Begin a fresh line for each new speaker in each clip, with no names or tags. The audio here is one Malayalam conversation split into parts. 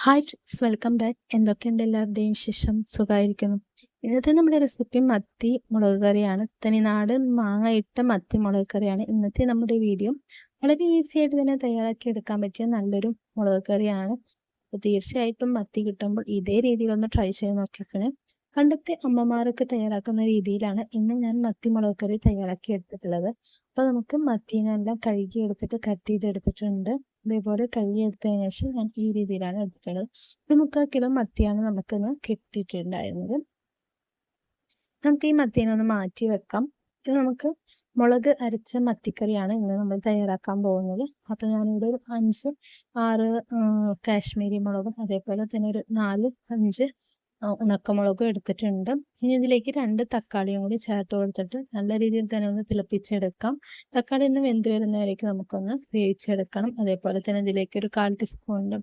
ഹായ് ഫ്രണ്ട്സ് വെൽക്കം ബാക്ക് എന്തൊക്കെയുണ്ട് എല്ലാവരുടെയും വിശേഷം? സുഖമായിരിക്കുന്നു. ഇന്നത്തെ നമ്മുടെ റെസിപ്പി മത്തി മുളക് കറിയാണ്. തനി നാടൻ മാങ്ങ ഇട്ട മത്തി മുളക് കറിയാണ് ഇന്നത്തെ നമ്മുടെ വീഡിയോ വളരെ ഈസി ആയിട്ട് തന്നെ തയ്യാറാക്കി എടുക്കാൻ പറ്റിയ നല്ലൊരു മുളക് കറിയാണ്. അപ്പോൾ തീർച്ചയായിട്ടും മത്തി കിട്ടുമ്പോൾ ഇതേ രീതിയിലൊന്ന് ട്രൈ ചെയ്ത് നോക്കിയപ്പോൾ പണ്ടത്തെ അമ്മമാരൊക്കെ തയ്യാറാക്കുന്ന രീതിയിലാണ് ഇന്ന് ഞാൻ മത്തി മുളക് കറി തയ്യാറാക്കി എടുത്തിട്ടുള്ളത്. അപ്പോൾ നമുക്ക് മത്തീനെല്ലാം കഴുകി എടുത്തിട്ട് കട്ട് ചെയ്തെടുത്തിട്ടുണ്ട്. ഇതേപോലെ കഴുകിയെടുത്തതിന് ശേഷം ഞാൻ ഈ രീതിയിലാണ് എടുത്തിട്ടുള്ളത് ഒരു മുക്കാൽ കിലോ മത്തിയാണ് നമുക്കിന്ന് കിട്ടിയിട്ടുണ്ടായിരുന്നത്. നമുക്ക് ഈ മത്തീനെ ഒന്ന് മാറ്റി വെക്കാം. ഇത് നമുക്ക് മുളക് അരച്ച മത്തിക്കറിയാണ് ഇന്ന് നമ്മൾ തയ്യാറാക്കാൻ പോകുന്നത്. അപ്പോൾ ഞാനിവിടെ ഒരു അഞ്ച് ആറ് കാശ്മീരി മുളകും അതേപോലെ തന്നെ ഒരു നാല് അഞ്ച് ഉണക്കമുളകും എടുത്തിട്ടുണ്ട്. ഇനി ഇതിലേക്ക് രണ്ട് തക്കാളിയും കൂടി ചേർത്ത് കൊടുത്തിട്ട് നല്ല രീതിയിൽ തന്നെ ഒന്ന് തിളപ്പിച്ചെടുക്കാം. തക്കാളി ഒന്ന് വെന്ത് വരുന്നവരേക്ക് നമുക്കൊന്ന് വേവിച്ചെടുക്കണം. അതേപോലെ തന്നെ ഇതിലേക്ക് ഒരു കാൽ ടീസ്പൂണിന്റെ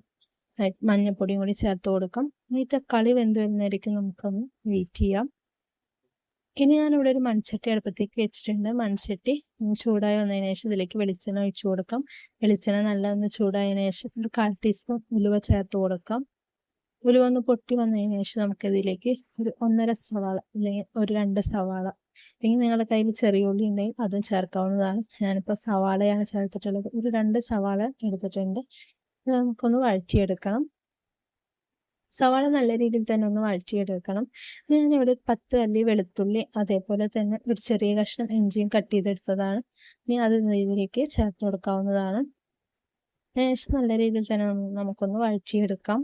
മഞ്ഞൾപ്പൊടിയും കൂടി ചേർത്ത് കൊടുക്കാം. ഈ തക്കാളി വെന്ത് വരുന്നവരേക്ക് നമുക്കൊന്ന് വെയിറ്റ് ചെയ്യാം. ഇനി ഞാനിവിടെ ഒരു മൺചട്ടി അടുപ്പത്തേക്ക് വെച്ചിട്ടുണ്ട്. മൺചട്ടി ചൂടായി വന്നതിന് ശേഷം ഇതിലേക്ക് വെളിച്ചെണ്ണ ഒഴിച്ചു കൊടുക്കാം. വെളിച്ചെണ്ണ നല്ല ഒന്ന് ചൂടായതിനു ശേഷം ഒരു കാൽ ടീസ്പൂൺ ഉലുവ ചേർത്ത് കൊടുക്കാം. ഉലുവ ഒന്ന് പൊട്ടി വന്നതിന് ശേഷം നമുക്കിതിലേക്ക് ഒരു ഒന്നര സവാള അല്ലെങ്കിൽ ഒരു രണ്ട് സവാള അല്ലെങ്കിൽ നിങ്ങളുടെ കയ്യിൽ ചെറിയ ഉള്ളി ഉണ്ടെങ്കിൽ അതും ചേർക്കാവുന്നതാണ്. ഞാനിപ്പോൾ സവാളയാണ് ചേർത്തിട്ടുള്ളത്. ഒരു രണ്ട് സവാള എടുത്തിട്ടുണ്ട്. ഇത് നമുക്കൊന്ന് വഴറ്റിയെടുക്കണം. സവാള നല്ല രീതിയിൽ തന്നെ ഒന്ന് വഴറ്റിയെടുക്കണം. ഞാനിവിടെ പത്ത് അല്ലി വെളുത്തുള്ളി അതേപോലെ തന്നെ ഒരു ചെറിയ കഷ്ണം ഇഞ്ചിയും കട്ട് ചെയ്തെടുത്തതാണ്. ഇനി അത് ഇതിലേക്ക് ചേർത്ത് കൊടുക്കാവുന്നതാണ്. ശേഷം നല്ല രീതിയിൽ തന്നെ നമുക്കൊന്ന് വഴറ്റിയെടുക്കാം.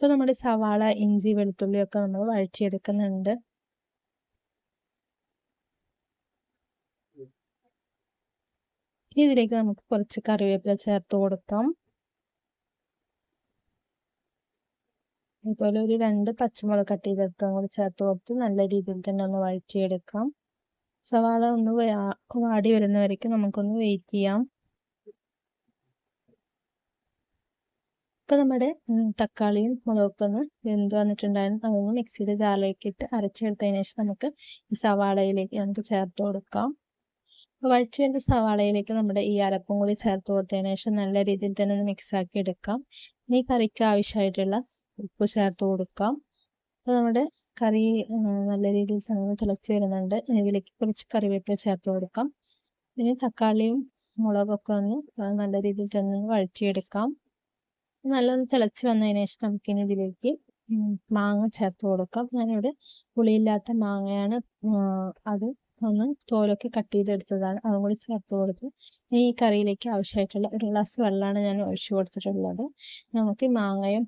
ഇപ്പോൾ നമ്മുടെ സവാള ഇഞ്ചി വെളുത്തുള്ളിയൊക്കെ നമ്മൾ വഴറ്റിയെടുക്കുന്നുണ്ട്. ഇതിലേക്ക് നമുക്ക് കുറച്ച് കറിവേപ്പില ചേർത്ത് കൊടുക്കാം. അതുപോലെ ഒരു രണ്ട് പച്ചമുളക് കട്ട് ചെയ്തെടുക്കാം. കൂടി ചേർത്ത് കൊടുത്ത് നല്ല രീതിയിൽ തന്നെ ഒന്ന് വഴറ്റിയെടുക്കാം. സവാള ഒന്ന് വാടി വരുന്നവരേക്കും നമുക്കൊന്ന് വെയിറ്റ് ചെയ്യാം. ഇപ്പോൾ നമ്മുടെ തക്കാളിയും മുളകൊക്കെ ഒന്ന് വെന്ത് വന്നിട്ടുണ്ടായിരുന്നു. അതൊന്ന് മിക്സിയുടെ ജാറിലേക്ക് ഇട്ട് അരച്ചെടുത്തതിന് ശേഷം നമുക്ക് ഈ സവാളയിലേക്ക് നമുക്ക് ചേർത്ത് കൊടുക്കാം. വഴിച്ചു വേണ്ട സവാളയിലേക്ക് നമ്മുടെ ഈ അരപ്പും കൂടി ചേർത്ത് കൊടുത്തതിന് ശേഷം നല്ല രീതിയിൽ തന്നെ ഒന്ന് മിക്സാക്കി എടുക്കാം. ഇനി കറിക്ക് ആവശ്യമായിട്ടുള്ള ഉപ്പ് ചേർത്ത് കൊടുക്കാം. അപ്പോൾ നമ്മുടെ കറി നല്ല രീതിയിൽ തിളച്ച് വരുന്നുണ്ട്. ഇതിലേക്ക് കുറച്ച് കറിവേപ്പില ചേർത്ത് കൊടുക്കാം. ഇനി തക്കാളിയും മുളകൊക്കെ ഒന്ന് നല്ല രീതിയിൽ തന്നെ വഴറ്റിയെടുക്കാം. നല്ലൊന്ന് തിളച്ച് വന്നതിന് ശേഷം നമുക്കിനി ഇതിലേക്ക് മാങ്ങ ചേർത്ത് കൊടുക്കാം. ഞാനിവിടെ പുളിയില്ലാത്ത മാങ്ങയാണ് അത് ഒന്ന് തോലൊക്കെ കട്ട് ചെയ്തെടുത്തതാണ്. അതും കൂടി ചേർത്ത് കൊടുത്ത് ഈ കറിയിലേക്ക് ആവശ്യമായിട്ടുള്ള ഒരു ഗ്ലാസ് വെള്ളമാണ് ഞാൻ ഒഴിച്ചു കൊടുത്തിട്ടുള്ളത്. നമുക്ക് മാങ്ങയും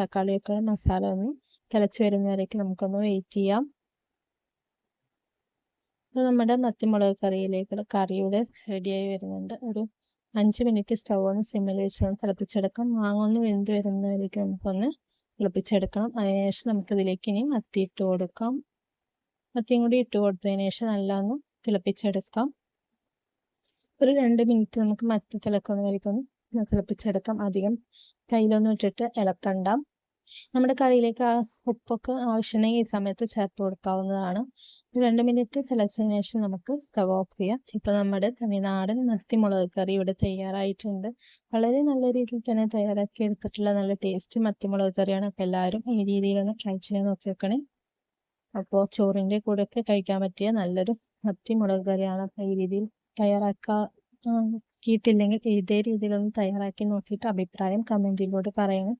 തക്കാളിയൊക്കെ മസാല ഒന്ന് തിളച്ച് വരുന്നവരേക്ക് നമുക്കൊന്ന് വെയിറ്റ് ചെയ്യാം. നമ്മുടെ മത്തിമുളക് കറിയിലേക്കുള്ള കറിയുടെ റെഡിയായി വരുന്നുണ്ട്. ഒരു അഞ്ച് മിനിറ്റ് സ്റ്റൗ ഒന്ന് സിമ്മിൽ വെച്ച് തിളപ്പിച്ചെടുക്കാം. മാങ്ങൊന്ന് വെന്ത് വരുന്നതായിരിക്കും നമുക്കൊന്ന് തിളപ്പിച്ചെടുക്കണം. അതിനുശേഷം നമുക്കിതിലേക്ക് ഇനി മത്തി ഇട്ട് കൊടുക്കാം. മത്തിയും കൂടി ഇട്ട് കൊടുത്തതിന് ശേഷം നല്ല ഒന്ന് തിളപ്പിച്ചെടുക്കാം. ഒരു രണ്ട് മിനിറ്റ് നമുക്ക് മത്തി തിളക്കുന്ന ഒന്ന് തിളപ്പിച്ചെടുക്കാം. അധികം കയ്യിലൊന്നും ഇട്ടിട്ട് ഇളക്കണ്ട. നമ്മുടെ കറിയിലേക്ക് ആ ഉപ്പൊക്കെ ആവശ്യമുണ്ടെങ്കിൽ ഈ സമയത്ത് ചേർത്ത് കൊടുക്കാവുന്നതാണ്. രണ്ട് മിനിറ്റ് തിളച്ചതിന് ശേഷം നമുക്ക് സ്റ്റവ് ഓഫ് ചെയ്യാം. ഇപ്പോൾ നമ്മുടെ തമിഴ്നാടൻ മത്തിമുളക് കറി ഇവിടെ തയ്യാറായിട്ടുണ്ട്. വളരെ നല്ല രീതിയിൽ തന്നെ തയ്യാറാക്കി എടുത്തിട്ടുള്ള നല്ല ടേസ്റ്റ് മത്തിമുളക് കറിയാണ്. അപ്പോൾ എല്ലാവരും ഈ രീതിയിലൊന്ന് ട്രൈ ചെയ്യാൻ നോക്കി വെക്കണേ അപ്പോൾ ചോറിന്റെ ഒക്കെ കഴിക്കാൻ പറ്റിയ നല്ലൊരു മത്തിമുളക് കറിയാണ്. അപ്പോൾ ഈ രീതിയിൽ തയ്യാറാക്കാ കിട്ടില്ലെങ്കിൽ ഇതേ രീതിയിലൊന്ന് തയ്യാറാക്കി നോക്കിയിട്ട് അഭിപ്രായം കമന്റിലൂടെ പറയണം.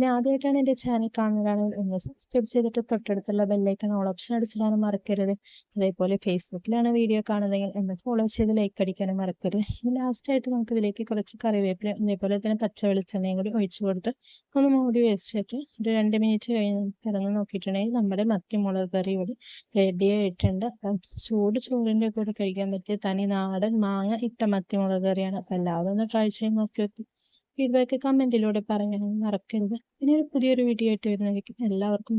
ഇനി ആദ്യമായിട്ടാണ് എന്റെ ചാനൽ കാണുന്നതാണ്. സബ്സ്ക്രൈബ് ചെയ്തിട്ട് തൊട്ടടുത്തുള്ള ബെല്ലൈക്കൺ ഓൾ ഓപ്ഷൻ അടിച്ചിടാനും മറക്കരുത്. അതേപോലെ ഫേസ്ബുക്കിലാണ് വീഡിയോ കാണുന്നതെങ്കിൽ എന്നെ ഫോളോ ചെയ്ത് ലൈക്ക് അടിക്കാനും മറക്കരുത്. ഇനി ലാസ്റ്റായിട്ട് നമുക്ക് ഇതിലേക്ക് കുറച്ച് കറിവേപ്പില അതേപോലെ തന്നെ പച്ച വെളിച്ചെണ്ണയും കൂടി ഒഴിച്ചു കൊടുത്ത് ഒന്ന് മൂടി വെച്ചിട്ട് ഒരു രണ്ട് മിനിറ്റ് കഴിഞ്ഞ് കിടന്ന് നോക്കിയിട്ടുണ്ടെങ്കിൽ നമ്മുടെ മത്തി മുളക് കറി ഇവിടെ റെഡി ആയിട്ടുണ്ട്. അപ്പം ചൂട് ചോറിന്റെ കൂടെ കഴിക്കാൻ പറ്റിയ തനി നാടൻ മാങ്ങ ഇട്ട മത്തി മുളക് കറിയാണ്. അപ്പം എല്ലാവരും ഒന്ന് ട്രൈ ചെയ്ത് നോക്കി. ഫീഡ്ബാക്ക് കമന്റിലൂടെ പറയാൻ മറക്കരുത്. ഇനി ഒരു പുതിയൊരു വീഡിയോ ആയിട്ട് വരുന്നതായിരിക്കും. എല്ലാവർക്കും